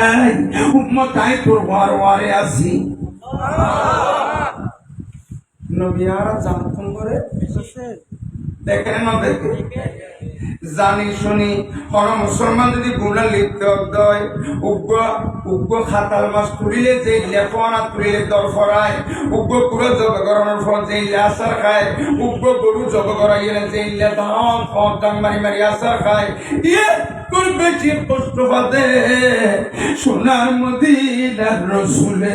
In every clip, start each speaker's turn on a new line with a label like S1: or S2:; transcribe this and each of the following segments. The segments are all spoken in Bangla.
S1: নাই উম্মতাই তোর ওয়ার আসি নবিয়ারা আর করে? দেখেন দেখে জানি, শুনি। হর মুসলমান যদি গুণা লিপ্ত হয়, উগ্র উগ্র খাতাল মাছ তুলিলে যে লেপনা তুলিলে দর ফরায়, উগ্র পুরো জগকরণের ফল যে ইলে আসার খায়, উগ্র গরু জগ করাইলে যে ইলে ধান ফল ডাং মারি মারি আসার খায়। ইয়ে তোর বেশি কষ্ট সোনার মদিনার রসুলে।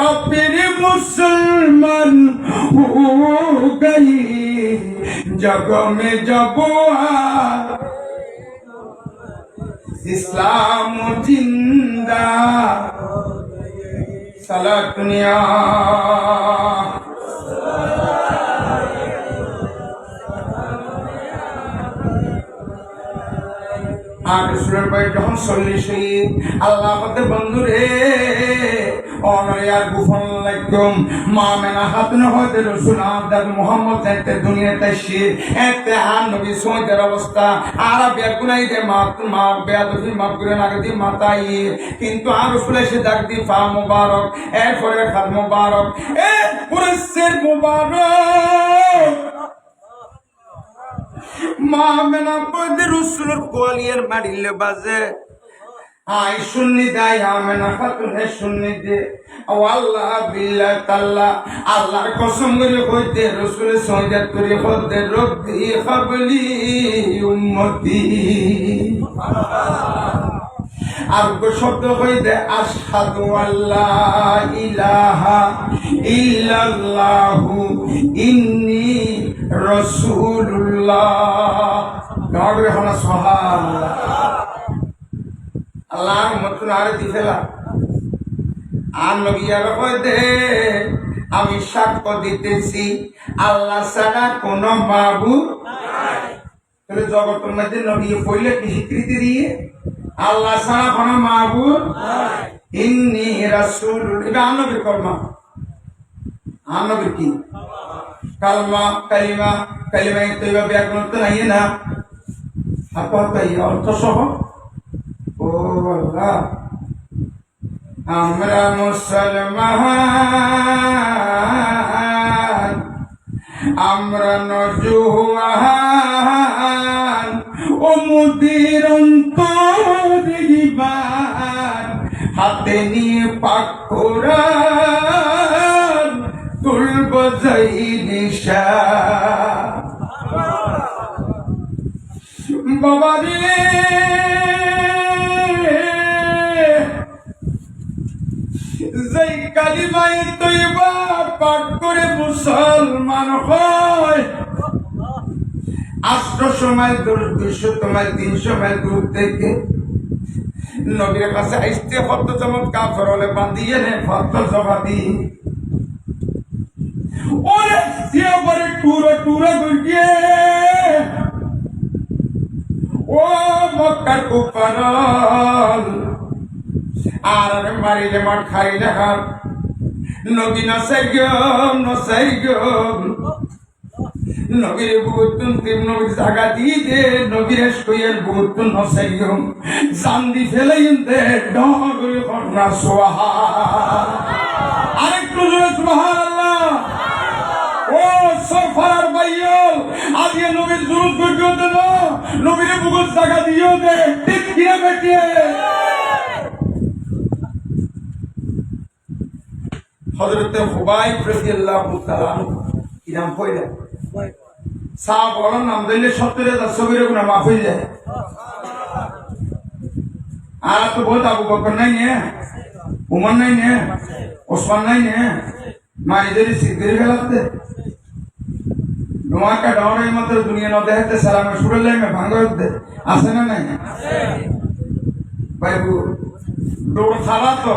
S1: কাপের মুসলমান হো গই জগ মে জব ইসলাম জিন্দা। সালা দুনিয়া। আর সুরের ভাই যখন চল্লিশ আল্লাহ বন্ধু রে অনরিয়ার গুফন লাগম মা মেনা হাত ন হতে রসুল আদাব মোহাম্মদ এতে দুনিয়াতে সে এতে আর নবী সৈদের অবস্থা। আর দে মা মা মাফ করে না দি মাতাই। কিন্তু আর রসুল এসে ডাক দি, ফা মুবারক, এরপরে খাদ মুবারক। এ পুরে সের মুবারক। মা মেনা কইতে রসুলের কোয়ালিয়ার মারিলে বাজে। আই শুননি দাই আমেনা খাতুনে শুননি দে। ও আল্লাহ বিল্লাহ তাল্লাহ আল্লাহর কসম করে কইতে রসুলের সঙ্গে করে হতে রব্বি খাবলি উম্মতি। আর শব্দ হইতে আশহাদু আল্লাহ ইলাহা ইল্লাল্লাহু ইন্নি রাসূলুল্লাহ। নড়বে হনা সুবহানাল্লাহ। আল্লাহর মতন আর দিছেলা আর নবিয়ার হইতে আমি সাক্ষ্য দিতেছি। আল্লাহ ছাড়া কোন তাহলে জগতের মধ্যে নবী পড়লে কি স্বীকৃতি দিয়ে? আল্লাহ ছাড়া কোনো মাহবুব ইন্নি রাসূল এটা আনবীর কলমা। আনবীর কি? কালমা, কালিমা কালিমা তৈবা ব্যাকরণ তো নাই না। আপত এই অর্থ সহ আমরা মুসলমান আমরা নজুয়ান ও মুদির হাতে নিয়ে পাক তুলব যাই নিশা বাবা রে যেই কালিমাই তৈবা পাঠ করে মুসলমান হয়। আটশো মাইল দূর দুইশো মাইল তিনশো মাইল দূর থেকে নবীর কাছে আসতে ফত যেমন কাফর হলে বাঁধিয়ে নে ফত জবাদি। ওরে সে পরে টুরো টুরো গুলিয়ে ও মক্কার কুপারল আর মারিলে মাঠ খাই দেখার নবী নসাই গম নসাই গম নবীর বুগুতুন তিন নবীর জায়গা দিয়ে দে, নবীর কইয়ের বুগুতুন নসাই গম জান্দি ফেলাই দে ডগরে কন্যা সোহা। আরেকটু জোরে, সুবহানাল্লাহ। নবীর দুরুদ করিও দে না। নবীর বুগুত দিও দে বেটিয়ে। হজরত হুবাই রাদিয়াল্লাহু তাআলা কি নাম কইলা সাহ বলার নাম দিলে সত্তর হাজার সবিরে গুণা মাফ হয়ে যায়। আর তো বহুত আবু বকর নাই নে উমর নাই নে ওসমান নাই নে মাইদের সিদ্দির গেলাতে নোয়াকা ডাওয়ার মাত্র দুনিয়া ন দেখাতে সালামে সুরলে মে ভাঙ্গ হতে আছে না নাই? বাইবু দৌড় খালা তো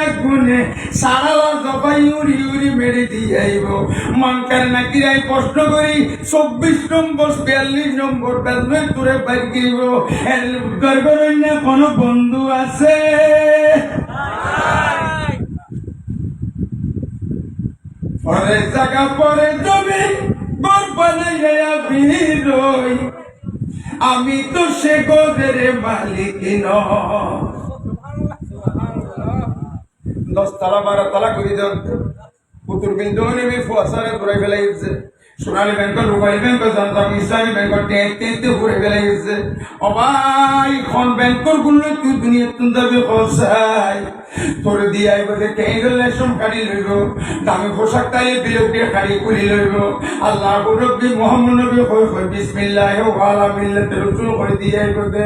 S1: গুনে সারা জবাই উড়ি উড়ি মেরে দিয়ে আইব। মনকার নাকি আই প্রশ্ন করি, চব্বিশ নম্বর, বিয়াল্লিশ নম্বর বেলবে তোরে বাইর গিব উদ্ধার কোনো বন্ধু আছে? পরে জায়গা পরে জমি আমি তো সে গোদের মালিক নয় দশতলা বারো তলা করে দেন পুতুর বিন্দু নেবে ফুয়াশারে ঘুরাই ফেলাই গেছে সোনালী ব্যাংকের রুবাইল ব্যাংকের জানতাম ইসলামী ব্যাংকের টেঁতে ঘুরে ফেলাই গেছে অবাই, খন ব্যাংকেরগুলো তুই দুনিয়া তুন দাবি খসাই তোর দিয়াই বলে কেঁদে লেশম কাড়ি লইব দামি পোশাক তাইলে বিলোকে কাড়ি খুলি লইব আল্লাহ রব্বি মোহাম্মদ নবী কই কই বিসমিল্লাহ রসুল কই দিয়াই বলে।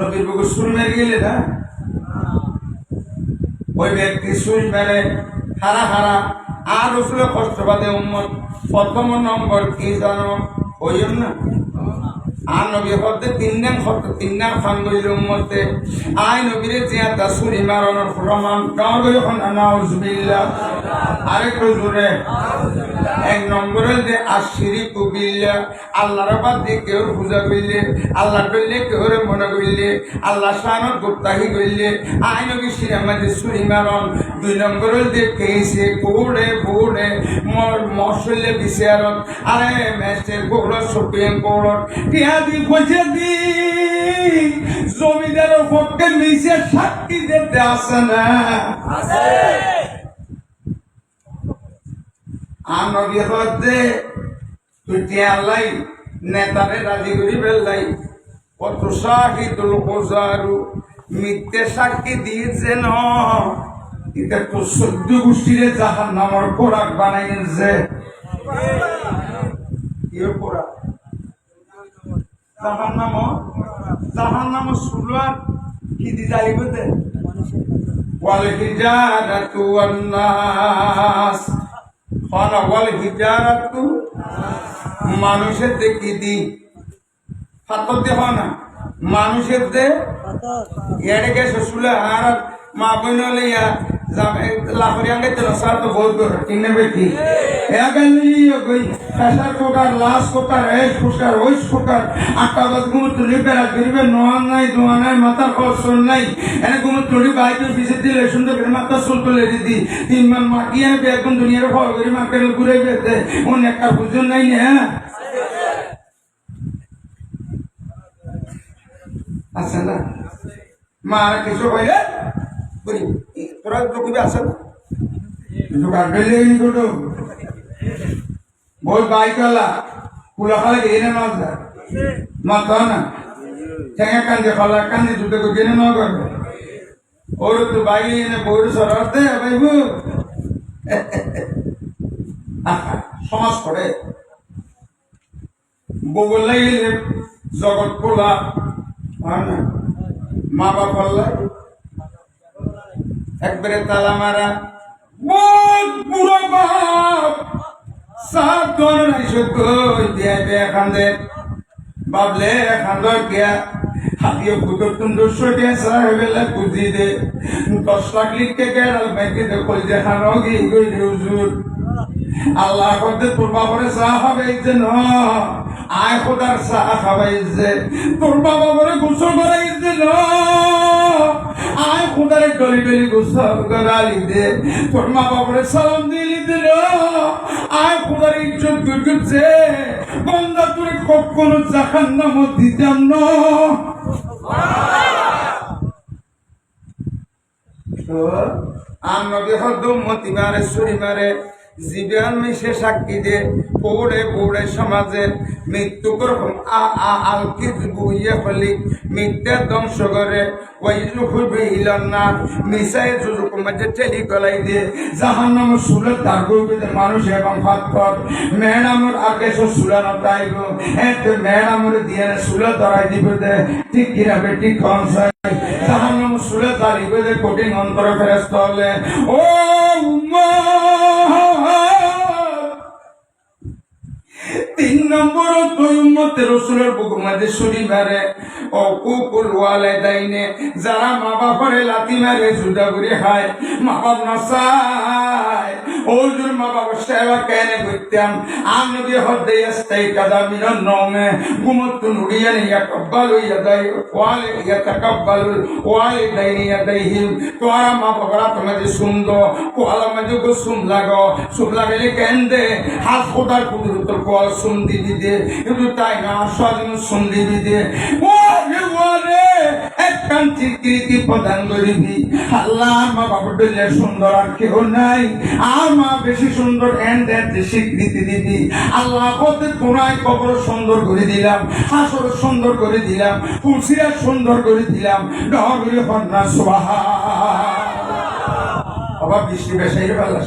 S1: নবীর বুকে সুর মেরে গেলে না? ওই ব্যক্তি সুর মেরে হারা হারা। আর রসুলের কষ্ট বাদে প্রথম নম্বর কি জানো? ওই জন্য। আর নবী হতে তিন নাম হতে তিন নাম উম্মতে। আই নবীরে জিয়াতা সুরি মারানোর প্রমাণ গাঁও গইল খন নাউজুবিল্লাহ। আরেকটু জোরে এক নম্বরে যে আশিরি কুবিল্লা আল্লাহর বাদ কেউ পূজা করলে আল্লাহ করলে কেউ মনে করলে আল্লাহ শানত গুপ্তাহি করলে আই নবী সিরামাদি সুরি মারন দুই নম্বর যে কেছে কোড়ে বোড়ে মশলে বিচারত আরে মেস্টের কোড় সুপ্রিম কোর্ট টিয়াদি পয়সা দি, জমিদারের পক্ষে নিচে সাক্ষী দিতে আসে না আমরা বিপদে তুই টিয়ালাই নেতারে রাজি করি বেলাই কত শাহিদুল কোজারু মিথ্যে সাক্ষী দিয়েছে ন। এটা তো সদ্য গোষ্ঠীরে যাহার নামর খোরাক বানাইছে। যাহার নাম যাহার নাম কি দি জালিব দে ওয়াল হিজারাতু ওয়ান মানুষের দেখি দি ফাতর হয় না। মানুষের দে এড়ে গেছে শুলে আর মা বইন লইয়া লাহরি আঙ্গে সার তো বহুত করে ঠিক বেটি প্রেসার কুকার লাস কুকার এস কুকার ওইস কুকার আটা বাজ গুম তুলি নাই নাই নাই। তুলি তিন মাটি দুনিয়ার ফল করে মাকে ঘুরে বেতে অন্য একটা বুঝুন নাই না আছে না মা আর কিছু কইলে করি। তোরা কবি আছে না করলে এই করতো বই বাইকওয়ালা কুলা খালে গিয়ে না যায় মাথা না? ঠেঙা কান্দে খালা, কান্দে দুটো গিয়ে না করবে ওর তো বাইক এনে বইর সরাতে বাইবু সমাজ করে। লাগিলে জগৎ খোলা হয় মা বাপ আল্লাহ একবারে তালা মারা বুড়ো বাপ সাত দন নাই সত্য দিয়া দিয়া খান্দে। বাবলে খান্দর গিয়া হাতিয়ে পুতর তুম দুশো টিয়া সারা হেবেলা বুঝি দে। দশ লাখ লিখকে গেল ব্যাংকে দেখো যে খানো হুজুর আল্লাহ করতে তোর বাবারে চা খাবে যে ন। আয় খোদার চা খাবাই যে। তোর বাবা বলে গোসল করাই যে ন। আয় খোদারে গলি গলি গোসল করালি দে। তোর মা বাবারে সালাম দিলি দে ন। আয় খোদার ইজ্জত করছে বন্দা তোরে কখনো জাহান নাম দিতাম না। আমরা বিহদ মতি মারে ছুরি মারে। জীবন মিশে সাক্ষী দে, পৌড়ে পৌড়ে সমাজে মৃত্যু আ আ আলকি বুইয়ে হলি, মিথ্যা ধ্বংস করে। ওই হইবে ইলন না মিশাই জুজুক মাঝে ঠেলি গলাই দিয়ে জাহান নাম সুলে তার করবে মানুষ এবং ফাত্তর মেহনামর আগে সো সুলানো তাইব এতে মেহনামর দিয়ে সুলে ধরাই দিবে দে। ঠিক কিনা বে ঠিক কনসাই জাহান্নাম সুরে তারিবে যে কঠিন অন্তরে ফেরস্ত হলে ও উম্মত! তিন নম্বর দুই উম্মতের রসুলের বুক মাঝে ছুরি মারে। ও কুকুর ওয়ালে দাইনে যারা মা বাপরে লাতি মারে, জুদা করে খায়। মা বাপ নসায় সেবা কেনে করতাম আমি হদ্দে আস্তাই কাদা মিনন নমে গুমত নুড়িয়া নিয়া কব্বালু ইয়াদাই ওয়ালে ইয়াতাকাব্বালু ওয়ালে দাইনি ইয়াদাইহিম। তোরা মা বাবারা তোমাদের কিন্তু তাই না আল্লাহ মা বাবার দিলে সুন্দর আর নাই। মা বেশি সুন্দর এন্ড স্বীকৃতি দিবি। আল্লাহ কত কোনায় কবর সুন্দর করে দিলাম দিলাম ফুলসিরা সুন্দর করে দিলাম ডহগুলি হন্না সোহা আবার বৃষ্টি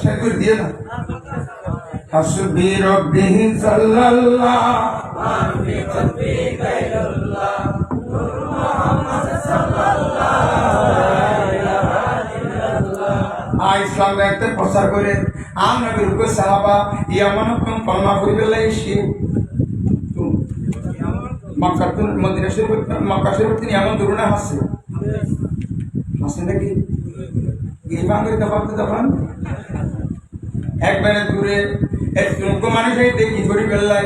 S1: সাই করে দিয়ে আ ইসলাম দেখতে প্রচার করে আমরা বিরুদ্ধে সাহাবা ইয়ামান তুম কলমা করিবে লাইছি মক্কা তুম মদিনা শরীফ মক্কা শরীফ তিনি এমন দুরুনা হাসছে হাসে নাকি? গিরিবাং করে দফান একবারে দূরে একটু মানুষ দেখি করি বেল্লাই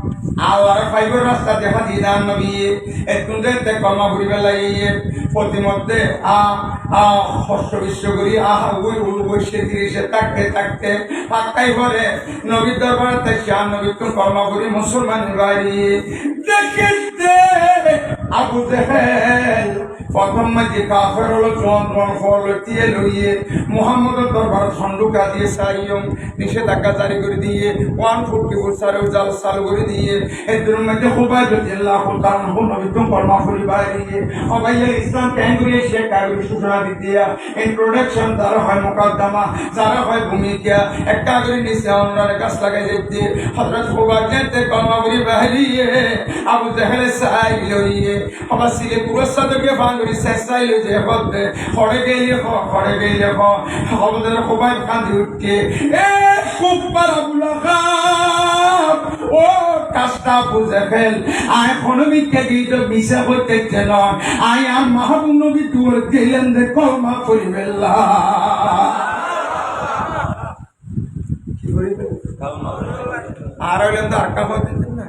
S1: তাই আল্লাহর ফাইবার রাস্তা দেখা দিয়ে দান নবী। একটু দেখতে কলমা ঘুরিবে লাগিয়ে প্রতিমধ্যে আ আ বিশ্ব করি আহা ওই উল বসে তিরিশে থাকতে থাকতে পাক্কাই বলে নবীর দরবার থেকে নবী তো কলমা ঘুরি মুসলমান বাড়ি। আবু দেহেল প্রথম মাঝে কাফের হলো, চন্দ্রন ফল দিয়ে লইয়ে মোহাম্মদের দরবার সন্ডুকা সাইয়ম নিষেধাজ্ঞা জারি করে দিয়ে ফুটকি জাল সাল করে দিয়ে অবাইয়া ইসলাম সে সূচনা ইন্ট্রোডাকশন হয় মোকাদ্দমা, যারা হয় ভূমিকা, একটা করে নিচে অন্যরা গাছ লাগাই হজরত বাইরে আবু জাহেলে সাই লইয়ে সাদকে বাঙুরি শেষাই লই যে হতে খড়ে গেলে খ খড়ে গেলে খ আমাদের খুবাই কান্দি উঠকে এ খুব পারা ও কাজটা বুঝে ফেল। আয় কোনো বিকে দিত মিশা হইতে কেন আয় আর মাহবুব নবী তুর দিলেন যে কলমা করিবেল্লা কি করিবে? আর হইলেন তো আটকা হইতে না।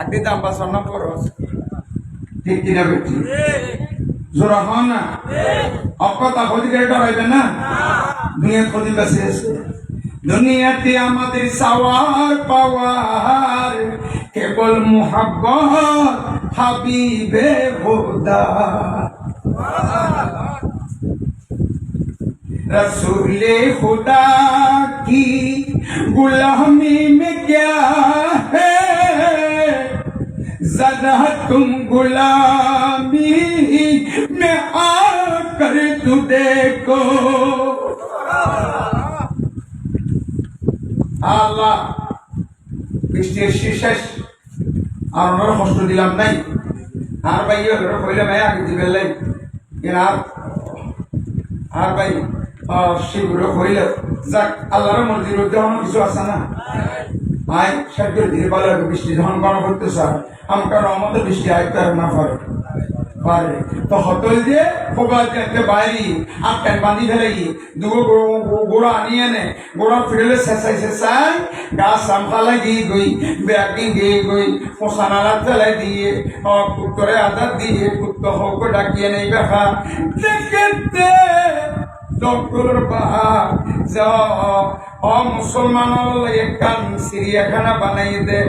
S1: আটটি দাম বা স্বর্ণ খরচ ঠিক কিনা বেটি? জোরা হন না অকতা খোঁজ করে ডরাইবে না দুনিয়া খোঁজ কাছে এসে দুনিয়াতে আমাদের সাওয়ার পাওয়ার কেবল মোহাব্বত হাবিবে খোদা रसूले खुदा की गुलामी में क्या है ज्यादा तुम गुलामी में आकर तू देखो আল্লাহ বৃষ্টির শেষ আর ওনারা কষ্ট দিলাম নাই আর ভাই ওরা কইলে ভাই আগে দিবেন লাই এর আর আর ভাই সেগুলো কইলে যাক আল্লাহর মন্দির মধ্যে আমার কিছু আছে না আয় দিতে পারলে বৃষ্টি যখন গণ করতে স্যার আমাকে রহমতে বৃষ্টি আয়ত্ত না পারে। পারে। তো হতল যে খোবার যেতে বাইরি আর প্যান বাঁধি ফেলাই দুগো গোড়া আনিয়ে নে গোড়া ফিরলে শেষাই শেষাই গাছ সামফালাই দিয়ে গই ব্যাগিং দিয়ে গই পোষানালা ফেলাই দিয়ে কুত্তরে আদার দিয়ে, কুত্ত হোক ডাকিয়ে নেই দেখা দেখতে ডক্টর বাহার, যা অ দে দে।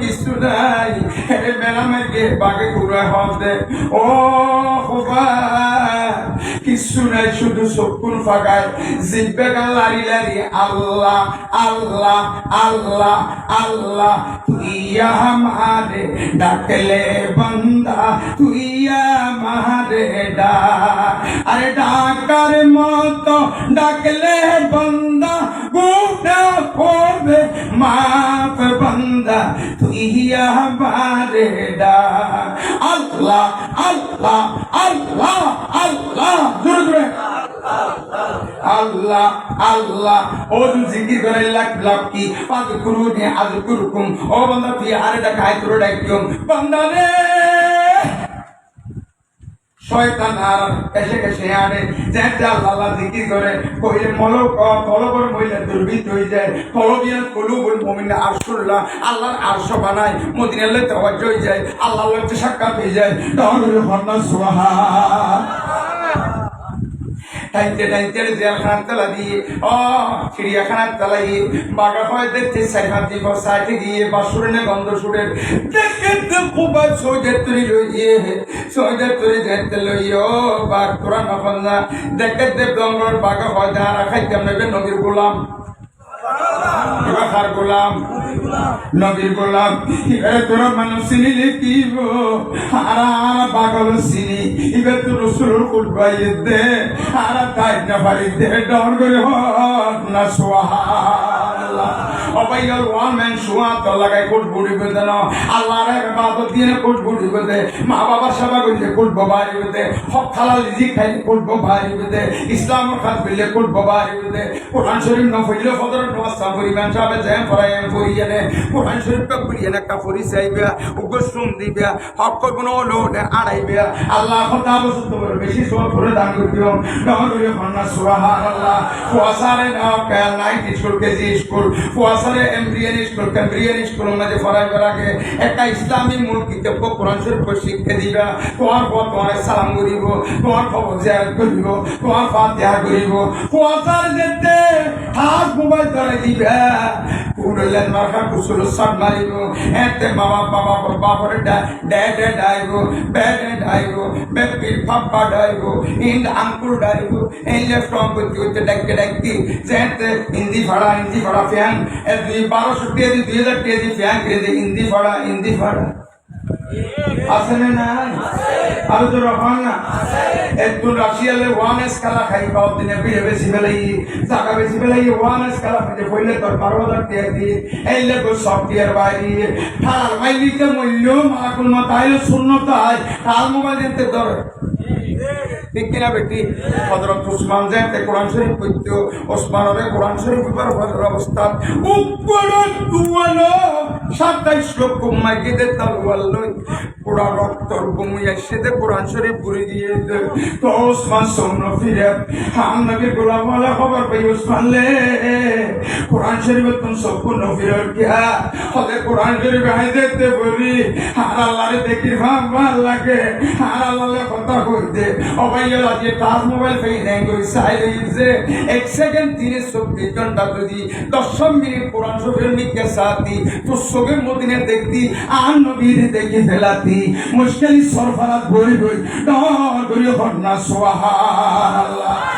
S1: কিছু নাই। হোবা, কিছু নাই, শুধু চকুন ফাঁকায় জিব্বে গান লারি লারি, আল্লাহ আল্লাহ আল্লাহ আল্লাহ আমারে ডাকলে বন্দা, তুই আমারে ডাক আরে ডাকার মতো ডাকলে বন্দা গুনা করবে, মাফ বন্দা, তুই আমারে ডাক আল্লাহ আল্লাহ আল্লাহ আল্লাহ। আল্লাহ আল্লাহ ও জিকির করে লাখ লাখ কি? পাঁচ গুরু নে আজ গুরুকুম ও বান্দা, তুই আরে ডাক আয় তোর ডাকিম বান্দা রে! এসে এসে আনে যেতে আল্লাহ জিকির করে, কইলে মলক কলবর মহিলা দুর্বৃত্ত হয়ে যায়। কলবিয়ান কলুবুল মুমিন আরশুল্লাহ আল্লাহর আরশ বানায় মদিনাল্লাহ তাওয়াজ্জু হয়ে যায় আল্লাহ সাক্ষাৎ হয়ে যায়। তখন হন্না সুবহান। টাইতে টাইতে জেলখানার তালা দিয়ে ও চিড়িয়াখানার তালা দিয়ে, বাঘা হয় দেখতে সাইহাত দিব সাইটে গিয়ে বাসুরেনে গন্ধ সুরে দেখতে খুব সৌজের তরি লইয়ে সৌজের তরি দেখতে লইয়ে ও, বাঘ তোরা নখন না দেখতে দেব দঙ্গর বাঘা হয় যারা খাইতাম নেবে নবীর গোলাম। কার গোলাম। নবীর গোলাম। এবারে তোর মানুষ চিনিলে কি আর আর পাগল চিনি এবার তো রসুল কুটবাই দে। আর তাই না বাড়ি দে, ডর করে না সোহা অবাইয়ার ওয়ান ম্যান সোয়া তো বেঁধে না আল্লাহর ইবাদত দিয়ে কোট বেঁধে। মা বাবার সেবা করলে কোট বাবারি বেঁধে। হক খালাল রিজি খাইলে কোট বাবারি বেঁধে। ইসলামের খাত করলে কোট বাবারি বেঁধে। কোরআন শরীফ না পড়লে ফদর নমাজ পরিমাণ সাহেব যায় পড়াই পড়িয়ে নে কোরআন শরীফটা পড়িয়ে একটা পড়ি চাইবে। উগ্র শ্রম দিবে। হক করব না, হলো আড়াইবে। আল্লাহ কথা তোমার বেশি সব করে দান করবিও নহর হইলে কন্যা সুরাহান আল্লাহ ফুয়াসারে নাইট স্কুল কেজি স্কুল ফুয়াসারে এমব্রিয়ান স্কুল ক্যাম্ব্রিয়ান স্কুল মাঝে পড়াই বেড়াকে। একটা ইসলামী মূল কিতাব কোরআন শরীফ শিক্ষা দিবা। তোমার পর তোমার সালাম করিব। তোমার খবর জিয়ারত করিব। তোমার ফাতিহা করিব। ফুয়াসার যেতে হাত মোবাইল ধরে দিবে। কুড়লেন মার্কা কুসুল সব মারিব। এতে বাবা বাবা, বাপরে ড্যাডে ডাইব ব্যাডে ডাইব, বেপির পাপ্পা ডাইব ইন আঙ্কুল ডাইব এই লেফট অঙ্ক করতে ডাকতে ডাকতে যেতে হিন্দি ভাড়া হিন্দি ভাড়া ফ্যান বারোশো টিয়া দি দুই হাজার টিয়া দি ফ্যান কিনে হিন্দি ভাড়া হিন্দি ভাড়া আছে না নাই? আরও তো রকম না? একটু রাশিয়ালে ওয়ান এস কালা খাই পাও দিনে বিয়ে বেশি বেলাই টাকা বেশি বেলাই ওয়ান এস কালা পেতে কইলে তোর বারো হাজার টিয়ার দিয়ে। এই লেগো সফটওয়্যার বাইরে। ঠাল মাইলিতে মূল্য? মাকুল মাতাইলে শূন্য তাই কাল মোবাইল দিতে ধর ঠিক কিনা বেটি? হজরত উসমান যেতে কোরআন শরীফ পড়তো, ওসমানের কোরআন শরীফ উপর হজর অবস্থা। উপরত দুয়ালো, সাতাইশ লক্ষ মাইকে তালওয়াল লই পুরা রক্তর বমি এসে কোরআন শরীফ ঘুরে দিয়ে। তো ফিরে গোলাম খবর পাই লে। কোরআন শরীফ তুম সম্পূর্ণ কিয়া? হলে কোরআন শরীফ হাই দেখতে বলি। আর আল্লাহরে দেখি ভাব ভালো লাগে। আর আল্লাহরে কথা কইতে। অবাইয়া যে তার মোবাইল পেয়ে নেই কই সাই যে এক সেকেন্ড তিরিশ চব্বিশ ঘণ্টা যদি দশ মিনিট কোরআন শরীফের মিকে সাথী সবে মদিনে দেখতি, আর নবীর দেখে ফেলাতি। মুশকিল সরফরাত বই বই ডর করি সুবহানাল্লাহ। আল্লাহ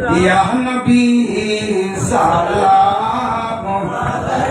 S1: Ya Nabi Salam